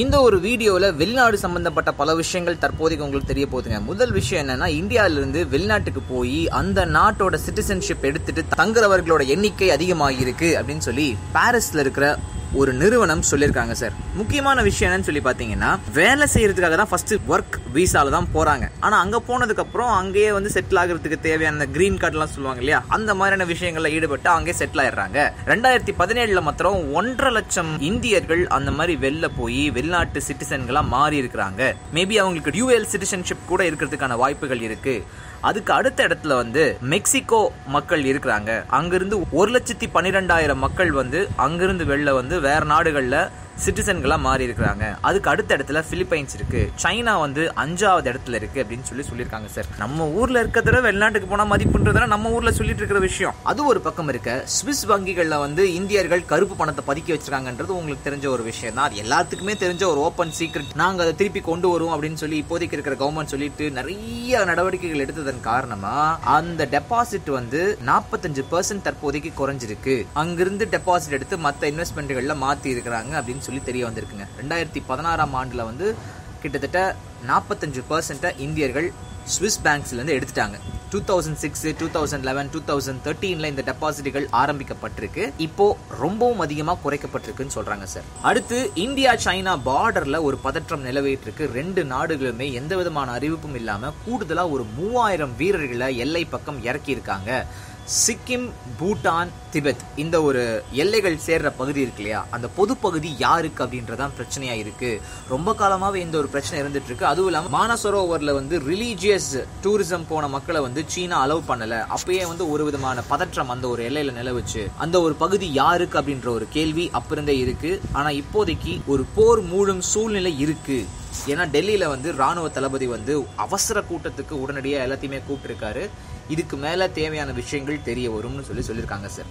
இந்த ஒரு வீடியோவில் வெளிநாடு சம்பந்தப்பட்ட பல விஷயங்கள் தற்போதைக்கு உங்களுக்கு தெரிய போகுதுங்க. முதல் விஷயம் என்னன்னா இந்தியாவிலிருந்து வெளிநாட்டுக்கு போய் அந்த நாட்டோட சிட்டிசன்ஷிப் எடுத்துட்டு தங்குறவர்களோட எண்ணிக்கை அதிகமாகியிருக்கு அப்படின்னு சொல்லி பாரிஸ்ல இருக்கிற ஒரு நிறுவனம் சொல்லியிருக்காங்க சார். முக்கியமான விஷயம் என்னன்னு சொல்லி பார்த்தீங்கன்னா வேலை செய்யறதுக்காக தான் ஃபர்ஸ்ட் ஒர்க் விசால தான் போகிறாங்க ஆனால் அங்கே போனதுக்கப்புறம் அங்கேயே வந்து செட்டில் ஆகிறதுக்கு தேவையான கிரீன் கார்டுலாம் சொல்லுவாங்க இல்லையா? அந்த மாதிரியான விஷயங்களில் ஈடுபட்டு அங்கேயே செட்டில் ஆயிடுறாங்க. ரெண்டாயிரத்தி பதினேழில் மாத்திரம் ஒன்றரை லட்சம் இந்தியர்கள் அந்த மாதிரி வெளில போய் வெளிநாட்டு சிட்டிசன்களாக மாறி இருக்கிறாங்க. மேபி அவங்களுக்கு டியூஎல் சிட்டிசன்ஷிப் கூட இருக்கிறதுக்கான வாய்ப்புகள் இருக்குது அதுக்கு அடுத்த இடத்துல வந்து மெக்சிகோ மக்கள் இருக்கிறாங்க. அங்கிருந்து ஒரு லட்சத்தி பன்னிரெண்டாயிரம் மக்கள் வந்து அங்கிருந்து வெளில வந்து வேற நாடுகளில் சிட்டிசன்களாக மாறி இருக்கிறாங்க. அதுக்கு அடுத்த இடத்துல பிலிப்பைன்ஸ் இருக்கு. சைனா வந்து அஞ்சாவது இடத்துல இருக்கு அப்படின்னு சொல்லி சொல்லியிருக்காங்க சார் நம்ம ஊர்ல இருக்கிறத வெளிநாட்டுக்கு போனா மதிப்புன்றதுல நம்ம ஊர்ல சொல்லிட்டு இருக்கிற விஷயம். அது ஒரு பக்கம் இருக்க. சுவிஸ் வங்கிகள்ல வந்து இந்தியர்கள் கருப்பு பணத்தை பதுக்கி வச்சிருக்காங்கன்றது உங்களுக்கு தெரிஞ்ச ஒரு விஷயம் தான். அது எல்லாத்துக்குமே தெரிஞ்ச ஒரு ஓப்பன் சீக்ரெட் நாங்க அதை திருப்பி கொண்டு வருவோம் அப்படின்னு சொல்லி இப்போதைக்கு இருக்கிற கவர்மெண்ட் சொல்லிட்டு நிறைய நடவடிக்கைகள் எடுத்ததன் காரணமா அந்த டெபாசிட் வந்து நாற்பத்தஞ்சு பர்சன்ட் தற்போதைக்கு குறைஞ்சிருக்கு. அங்கிருந்து டெபாசிட் எடுத்து மற்ற இன்வெஸ்ட்மெண்ட்களில் மாற்றி இருக்கிறாங்க அப்படின்னு சொல்லி தெரிய வந்திருக்குங்க. ரெண்டாயிரத்தி பதினாறாம் ஆண்டுல வந்து கிட்டத்தட்ட நாற்பத்தஞ்சு பர்சன்ட்டை இந்தியர்கள் சுவிஸ் பேங்க்ஸ்லேருந்து எடுத்துட்டாங்க. Two thousand six two thousand eleven two thousand தேர்ட்டீனில் இந்த டெபாசிட்டுகள் ஆரம்பிக்கப்பட்டிருக்கு. இப்போ ரொம்பவும் அதிகமாக குறைக்கப்பட்டிருக்குன்னு சொல்றாங்க சார் அடுத்து இந்தியா சைனா பார்டரில் ஒரு பதற்றம் நிலவிட்டு இருக்கு ரெண்டு நாடுகளுமே எந்த விதமான அறிவிப்பும் இல்லாமல் கூடுதலாக ஒரு மூவாயிரம் வீரர்களை எல்லை பக்கம் இறக்கி இருக்காங்க சிக்கிம் பூட்டான் திபெத் இந்த ஒரு எல்லைகள் சேர்ற பகுதி இருக்கு இல்லையா? அந்த பொது பகுதி யாருக்கு அப்படின்றதான் பிரச்சனையா இருக்கு. ரொம்ப காலமாவே இந்த ஒரு பிரச்சனை இருந்துட்டு இருக்கு. அதுவும் இல்லாம மானசரோவர்ல வந்து ரிலீஜியஸ் டூரிசம் போன மக்களை வந்து சீனா அலோவ் பண்ணல. அப்பயே வந்து ஒரு விதமான பதற்றம் அந்த ஒரு எல்லையில நிலவுச்சு. அந்த ஒரு பகுதி யாருக்கு அப்படின்ற ஒரு கேள்வி அப்பிருந்தே இருக்கு. ஆனா இப்போதைக்கு ஒரு போர் மூழும் சூழ்நிலை இருக்கு. ஏன்னா டெல்லியில வந்து ராணுவ தளபதி வந்து அவசர கூட்டத்துக்கு உடனடியா எல்லாத்தையுமே கூப்பிட்டிருக்காரு. இதுக்கு மேல தேவையான விஷயங்கள் தெரிய வரும்னு சொல்லி சொல்லியிருக்காங்க சார்.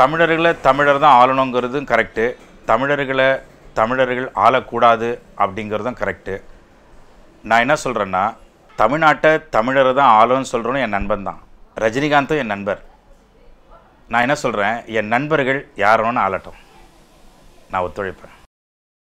தமிழர்களை தமிழர் தான் ஆளணுங்கிறதும் கரெக்டு தமிழர்களை தமிழர்கள் ஆளக்கூடாது அப்படிங்கிறதும் கரெக்டு நான் என்ன சொல்கிறேன்னா தமிழ்நாட்டை தமிழர் தான் ஆளுன்னு சொல்கிறோன்னு என் நண்பன் தான். ரஜினிகாந்தும் என் நண்பர். நான் என்ன சொல்கிறேன் என் நண்பர்கள் யாரோன்னு ஆளட்டும். நான் ஒத்துழைப்பேன்.